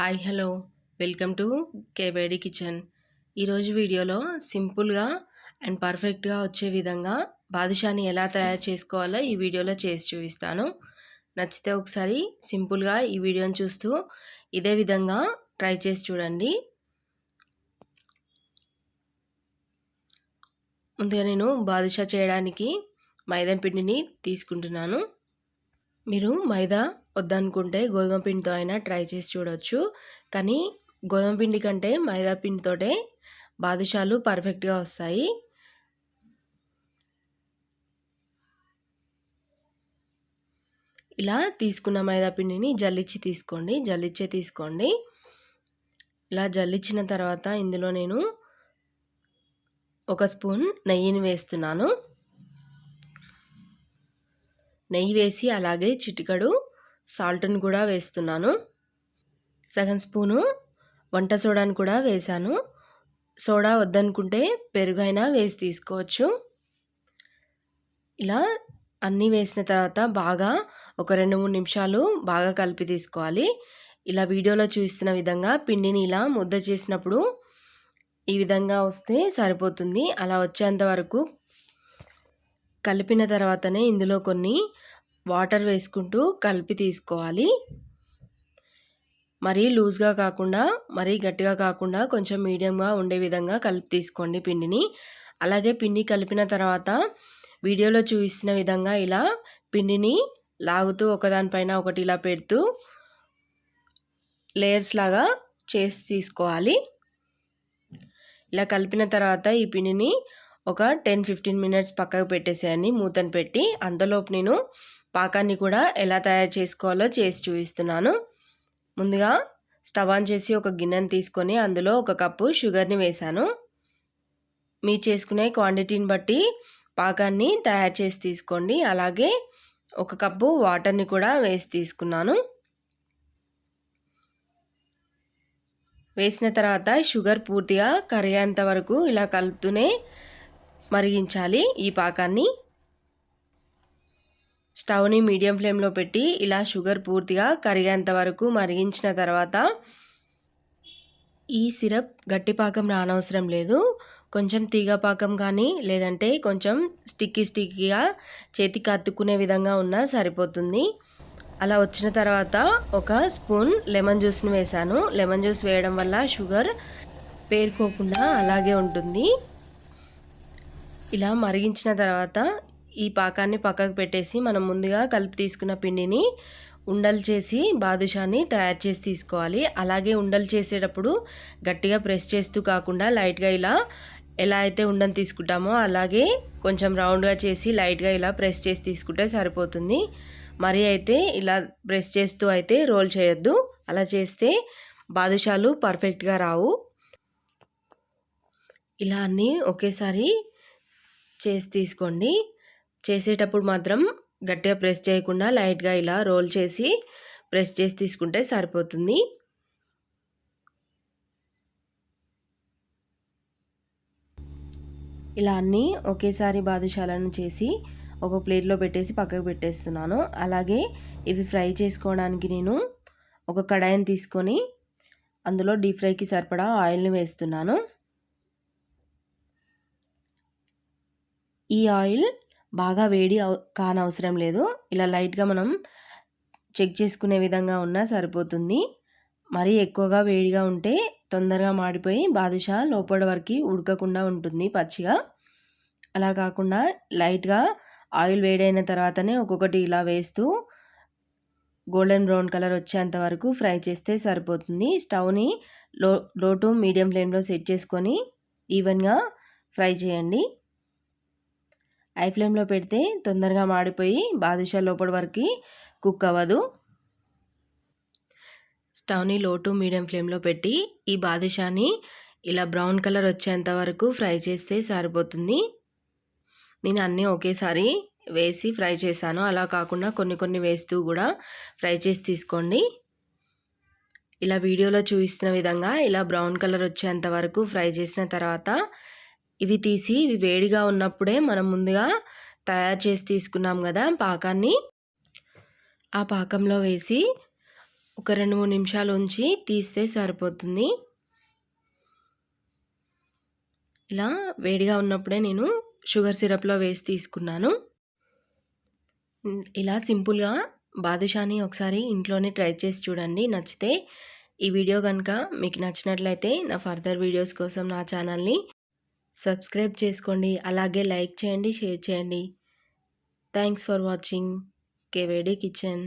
Hi hello. Welcome to కేబేడి kitchen. ఈరోజు వీడియోలో సింపుల్గా అండ్ పర్ఫెక్ట్గా వచ్చే విధంగా బాదుషాని ఎలా తయారు చేసుకోవాలో ఈ వీడియోలో చేసి చూపిస్తాను. నచ్చితే ఒకసారి సింపుల్గా ఈ వీడియోని చూస్తూ ఇదే విధంగా ట్రై చేసి చూడండి. ముందుగా నేను బాదుషా చేయడానికి మైదం పిండిని తీసుకుంటున్నాను. మీరు మైదా వద్దనుకుంటే గోధుమ పిండితో అయినా ట్రై చేసి చూడవచ్చు కానీ గోధుమ పిండి కంటే మైదా పిండితోటే బాదుషాలు పర్ఫెక్ట్గా వస్తాయి. ఇలా తీసుకున్న మైదా పిండిని జల్లిచ్చి తీసుకోండి. జల్లిచ్చే తీసుకోండి. ఇలా జల్లిచ్చిన తర్వాత ఇందులో నేను ఒక స్పూన్ నెయ్యిని వేస్తున్నాను. నెయ్యి వేసి అలాగే చిటికడు సాల్ట్ని కూడా వేస్తున్నాను. సగం స్పూను వంట సోడాని కూడా వేశాను. సోడా వద్దనుకుంటే పెరుగైనా వేసి తీసుకోవచ్చు. ఇలా అన్నీ వేసిన తర్వాత బాగా ఒక రెండు మూడు నిమిషాలు బాగా కలిపి తీసుకోవాలి. ఇలా వీడియోలో చూస్తున్న విధంగా పిండిని ఇలా ముద్ద చేసినప్పుడు ఈ విధంగా వస్తే సరిపోతుంది. అలా వచ్చేంత వరకు కలిపిన తర్వాతనే ఇందులో కొన్ని వాటర్ వేసుకుంటూ కలిపి తీసుకోవాలి. మరీ లూజ్గా కాకుండా మరీ గట్టిగా కాకుండా కొంచెం మీడియంగా ఉండే విధంగా కలిపి తీసుకోండి పిండిని. అలాగే పిండి కలిపిన తర్వాత వీడియోలో చూపిస్తున్న విధంగా ఇలా పిండిని లాగుతూ ఒకదానిపైన ఒకటి ఇలా పెడుతూ లేయర్స్ లాగా చేసి తీసుకోవాలి. ఇలా కలిపిన తర్వాత ఈ పిండిని ఒక టెన్ ఫిఫ్టీన్ మినిట్స్ పక్కకు పెట్టేసేయండి మూతను పెట్టి అంతలోపు నేను పాకాన్ని కూడా ఎలా తయారు చేసుకోవాలో చేసి చూపిస్తున్నాను. ముందుగా స్టవ్ ఆన్ చేసి ఒక గిన్నెను తీసుకొని అందులో ఒక కప్పు షుగర్ని వేశాను. మీరు చేసుకునే క్వాంటిటీని బట్టి పాకాన్ని తయారు చేసి తీసుకోండి. అలాగే ఒక కప్పు వాటర్ని కూడా వేసి తీసుకున్నాను. వేసిన తర్వాత షుగర్ పూర్తిగా కరిగేంత వరకు ఇలా కలుపుతూనే మరిగించాలి ఈ పాకాన్ని. స్టవ్ని మీడియం ఫ్లేమ్లో పెట్టి ఇలా షుగర్ పూర్తిగా కరిగేంత వరకు మరిగించిన తర్వాత ఈ సిరప్ గట్టి పాకం రానవసరం లేదు. కొంచెం తీగ పాకం కానీ లేదంటే కొంచెం స్టిక్కీ స్టిక్కీగా చేతికి అత్తుకునే విధంగా ఉన్నా సరిపోతుంది. అలా వచ్చిన తర్వాత ఒక స్పూన్ లెమన్ జ్యూస్ని వేశాను. లెమన్ జ్యూస్ వేయడం వల్ల షుగర్ పేరుకోకుండా అలాగే ఉంటుంది. ఇలా మరిగించిన తర్వాత ఈ పాకాన్ని పక్కకు పెట్టేసి మనం ముందుగా కలిపి తీసుకున్న పిండిని ఉండలు చేసి బాదుషాని తయారు చేసి తీసుకోవాలి. అలాగే ఉండలు చేసేటప్పుడు గట్టిగా ప్రెస్ చేస్తూ కాకుండా లైట్గా ఇలా ఎలా అయితే ఉండని తీసుకుంటామో అలాగే కొంచెం రౌండ్గా చేసి లైట్గా ఇలా ప్రెస్ చేసి తీసుకుంటే సరిపోతుంది. మరి అయితే ఇలా ప్రెస్ చేస్తూ అయితే రోల్ చేయొద్దు. అలా చేస్తే బాదుషాలు పర్ఫెక్ట్గా రావు. ఇలా అన్నీ ఒకేసారి చేసి తీసుకోండి. చేసేటప్పుడు మాత్రం గట్టిగా ప్రెస్ చేయకుండా లైట్గా ఇలా రోల్ చేసి ప్రెస్ చేసి తీసుకుంటే సరిపోతుంది. ఇలా అన్నీ ఒకేసారి బాదుషాలను చేసి ఒక ప్లేట్లో పెట్టేసి పక్కకు పెట్టేస్తున్నాను. అలాగే ఇవి ఫ్రై చేసుకోవడానికి నేను ఒక కడాయిని తీసుకొని అందులో డీప్ ఫ్రైకి సరిపడా ఆయిల్ని వేస్తున్నాను. ఈ ఆయిల్ బాగా వేడి కానవసరం లేదు. ఇలా లైట్గా మనం చెక్ చేసుకునే విధంగా ఉన్నా సరిపోతుంది. మరీ ఎక్కువగా వేడిగా ఉంటే తొందరగా మాడిపోయి బాదుషా లోపల వరకు ఉడకకుండా ఉంటుంది పచ్చిగా. అలా కాకుండా లైట్గా ఆయిల్ వేడైన తర్వాతనే ఒక్కొక్కటి ఇలా వేస్తూ గోల్డెన్ బ్రౌన్ కలర్ వచ్చేంత వరకు ఫ్రై చేస్తే సరిపోతుంది. స్టవ్ని లో లో టు మీడియం ఫ్లేమ్లో సెట్ చేసుకొని ఈవెన్గా ఫ్రై చేయండి. ఐ ఫ్లేమ్లో పెడితే తొందరగా మాడిపోయి బాదుషా లోపల వరకు కుక్ అవ్వదు. స్టవ్ని లో టు మీడియం ఫ్లేమ్లో పెట్టి ఈ బాదుషాని ఇలా బ్రౌన్ కలర్ వచ్చేంత వరకు ఫ్రై చేస్తే సరిపోతుంది. నేను అన్నీ ఒకేసారి వేసి ఫ్రై చేశాను. అలా కాకుండా కొన్ని కొన్ని వేస్తూ కూడా ఫ్రై చేసి తీసుకోండి. ఇలా వీడియోలో చూపిస్తున్న విధంగా ఇలా బ్రౌన్ కలర్ వచ్చేంత వరకు ఫ్రై చేసిన తర్వాత ఇవి తీసి ఇవి వేడిగా ఉన్నప్పుడే మనం ముందుగా తయారు చేసి తీసుకున్నాం కదా పాకాన్ని. ఆ పాకంలో వేసి ఒక రెండు మూడు నిమిషాలు ఉంచి తీస్తే సరిపోతుంది. ఇలా వేడిగా ఉన్నప్పుడే నేను షుగర్ సిరప్లో వేసి తీసుకున్నాను. ఇలా సింపుల్గా బాదుషాని ఒకసారి ఇంట్లోనే ట్రై చేసి చూడండి. నచ్చితే ఈ వీడియో కనుక మీకు నచ్చినట్లయితే నా ఫర్దర్ వీడియోస్ కోసం నా ఛానల్ని సబ్స్క్రైబ్ చేసుకోండి. అలాగే లైక్ చేయండి షేర్ చేయండి. Thanks for watching. కేవేడి కిచెన్.